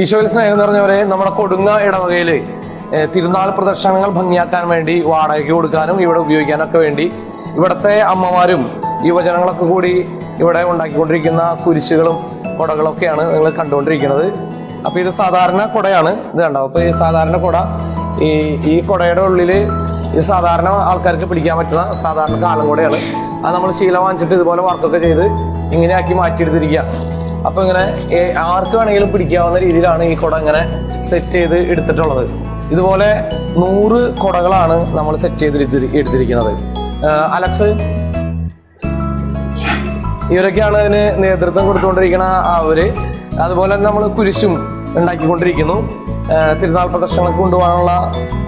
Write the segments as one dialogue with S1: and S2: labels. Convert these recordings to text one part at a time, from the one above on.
S1: ഈശോയിൽ സ്നേഹം നിറഞ്ഞവരെ നമ്മുടെ കൊടുങ്ങ ഇടവകയിൽ തിരുനാൾ പ്രദർശനങ്ങൾ ഭംഗിയാക്കാൻ വേണ്ടി വാടകയ്ക്ക് കൊടുക്കാനും ഇവിടെ ഉപയോഗിക്കാനൊക്കെ വേണ്ടി ഇവിടുത്തെ അമ്മമാരും യുവജനങ്ങളൊക്കെ കൂടി ഇവിടെ ഉണ്ടാക്കിക്കൊണ്ടിരിക്കുന്ന കുരിശുകളും കുടകളൊക്കെയാണ് നിങ്ങൾ കണ്ടുകൊണ്ടിരിക്കുന്നത്. അപ്പൊ ഇത് സാധാരണ കുടയാണ്. ഇത് കണ്ടോ? അപ്പൊ ഈ സാധാരണ കുട ഈ ഈ കുടയുടെ ഉള്ളിൽ ഇത് സാധാരണ ആൾക്കാർക്ക് പിടിക്കാൻ പറ്റുന്ന സാധാരണ കാലം കൂടെയാണ്. അത് നമ്മൾ ശീലം വാങ്ങിച്ചിട്ട് ഇതുപോലെ വർക്കൊക്കെ ചെയ്ത് ഇങ്ങനെയാക്കി മാറ്റിയെടുത്തിരിക്കുക. അപ്പൊ ഇങ്ങനെ ആർക്ക് വേണമെങ്കിലും പിടിക്കാവുന്ന രീതിയിലാണ് ഈ കുട ഇങ്ങനെ സെറ്റ് ചെയ്ത് എടുത്തിട്ടുള്ളത്. ഇതുപോലെ നൂറ് കുടകളാണ് നമ്മൾ സെറ്റ് ചെയ്ത് എടുത്തിരി- എടുത്തിരിക്കുന്നത്. അലക്സ്? ഇവരൊക്കെയാണ് അതിന് നേതൃത്വം കൊടുത്തുകൊണ്ടിരിക്കുന്ന അവർ. അതുപോലെ നമ്മൾ കുരിശും ഉണ്ടാക്കിക്കൊണ്ടിരിക്കുന്നു. തിരുനാൾ പ്രദർശനങ്ങൾക്ക് കൊണ്ടുപോകാനുള്ള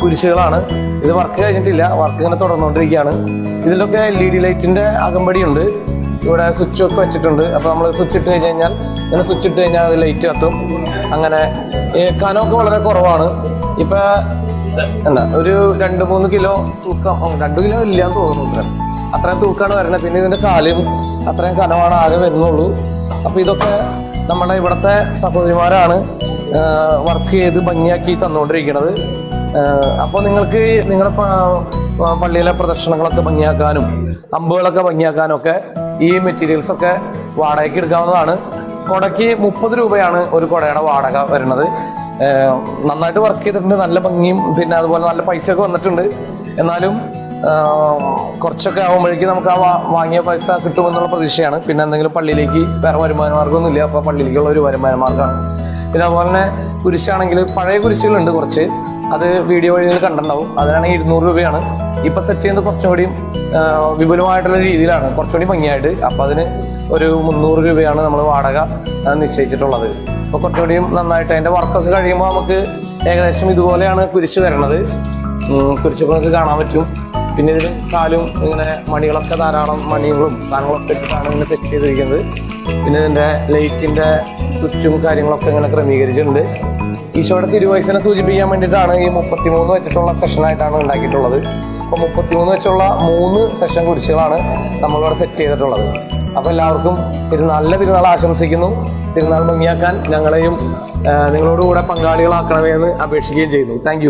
S1: കുരിശുകളാണ്. ഇത് വർക്ക് കഴിഞ്ഞിട്ടില്ല. വർക്ക് ഇങ്ങനെ തുടർന്നുകൊണ്ടിരിക്കുകയാണ്. ഇതിലൊക്കെ എൽ ഇ ഡി ലൈറ്റിന്റെ അകമ്പടിയുണ്ട്. ഇവിടെ സ്വിച്ച് ഒക്കെ വെച്ചിട്ടുണ്ട്. അപ്പോൾ നമ്മൾ സ്വിച്ച് ഇട്ട് കഴിഞ്ഞ് കഴിഞ്ഞാൽ ഇങ്ങനെ സ്വിച്ച് ഇട്ട് കഴിഞ്ഞാൽ അത് ലൈറ്റ് കത്തും. അങ്ങനെ കനമൊക്കെ വളരെ കുറവാണ്. ഇപ്പോൾ എന്താ ഒരു രണ്ട് മൂന്ന് കിലോ തൂക്കം. രണ്ട് കിലോ ഇല്ലാന്ന് തോന്നുന്നു ഇത്ര. അത്രയും തൂക്കാണ് വരുന്നത് പിന്നെ ഇതിന്റെ കാലും അത്രയും കനമാണ് ആകെ വരുന്നുള്ളൂ. അപ്പോൾ ഇതൊക്കെ നമ്മുടെ ഇവിടുത്തെ സഹോദരിമാരാണ്. വർക്ക് ചെയ്ത് ഭംഗിയാക്കി തന്നുകൊണ്ടിരിക്കുന്നത് അപ്പോൾ നിങ്ങൾക്ക് നിങ്ങളുടെ പള്ളിയിലെ പ്രദർശനങ്ങളൊക്കെ ഭംഗിയാക്കാനും അമ്പുകളൊക്കെ ഭംഗിയാക്കാനും ഒക്കെ ഈ മെറ്റീരിയൽസ് ഒക്കെ വാടകയ്ക്ക് എടുക്കാവുന്നതാണ്. കുടയ്ക്ക് മുപ്പത് രൂപയാണ് ഒരു കുടയുടെ വാടക വരുന്നത്. നന്നായിട്ട് വർക്ക് ചെയ്തിട്ടുണ്ട് നല്ല ഭംഗിയും പിന്നെ അതുപോലെ നല്ല പൈസയൊക്കെ വന്നിട്ടുണ്ട്. എന്നാലും കുറച്ചൊക്കെ ആകുമ്പോഴേക്കും നമുക്ക് ആ വാങ്ങിയ പൈസ കിട്ടുമെന്നുള്ള പ്രതീക്ഷയാണ്. പിന്നെ എന്തെങ്കിലും പള്ളിയിലേക്ക് വേറെ വരുമാന മാർഗമൊന്നുമില്ല അപ്പോൾ പള്ളിയിലേക്കുള്ള ഒരു വരുമാന മാർഗമാണ് പിന്നെ അതുപോലെ തന്നെ കുരിശാണെങ്കിൽ പഴയ കുരിശുകളുണ്ട് കുറച്ച്. അത് വീഡിയോ വഴി നിങ്ങൾ കണ്ടിട്ടുണ്ടാവും. അതിനാണെങ്കിൽ ഇരുന്നൂറ് രൂപയാണ്. ഇപ്പം സെറ്റ് ചെയ്യുന്നത് കുറച്ചും കൂടിയും വിപുലമായിട്ടുള്ള രീതിയിലാണ്. കുറച്ചുകൂടി ഭംഗിയായിട്ട്. അപ്പോൾ അതിന് ഒരു മുന്നൂറ് രൂപയാണ് നമ്മൾ വാടക നിശ്ചയിച്ചിട്ടുള്ളത്. അപ്പോൾ കുറച്ചുകൂടിയും നന്നായിട്ട് അതിന്റെ വർക്കൊക്കെ കഴിയുമ്പോൾ നമുക്ക് ഏകദേശം ഇതുപോലെയാണ് കുരിശ് വരണത്. കുരിശ് നമുക്ക് കാണാൻ പറ്റും. പിന്നെ ഇതിന് കാലും ഇങ്ങനെ മണികളൊക്കെ ധാരാളം മണികളും സാധനങ്ങളൊക്കെ ഇട്ടിട്ടാണ് ഇങ്ങനെ സെറ്റ് ചെയ്തിരിക്കുന്നത്. പിന്നെ ഇതിന്റെ ലൈറ്റിന്റെ സ്വിച്ചും കാര്യങ്ങളൊക്കെ ഇങ്ങനെ ക്രമീകരിച്ചിട്ടുണ്ട്. ഈശോയുടെ തിരുവയസിനെ സൂചിപ്പിക്കാൻ വേണ്ടിയിട്ടാണ് ഈ മുപ്പത്തിമൂന്ന് വെച്ചിട്ടുള്ള സെഷനായിട്ടാണ് ഉണ്ടാക്കിയിട്ടുള്ളത്. അപ്പോൾ മുപ്പത്തിമൂന്ന് വെച്ചുള്ള മൂന്ന് സെഷൻ കുരിശുകളാണ് നമ്മളിവിടെ സെറ്റ് ചെയ്തിട്ടുള്ളത്. അപ്പോൾ എല്ലാവർക്കും തിരുനാളിലെ തിരുനാൾ ആശംസിക്കുന്നു. തിരുനാൾ ഭംഗിയാക്കാൻ ഞങ്ങളെയും നിങ്ങളോടുകൂടെ നിങ്ങളോട് കൂടെ പങ്കാളികളാക്കണമേ എന്ന് അപേക്ഷിക്കുകയും ചെയ്യുന്നു. താങ്ക്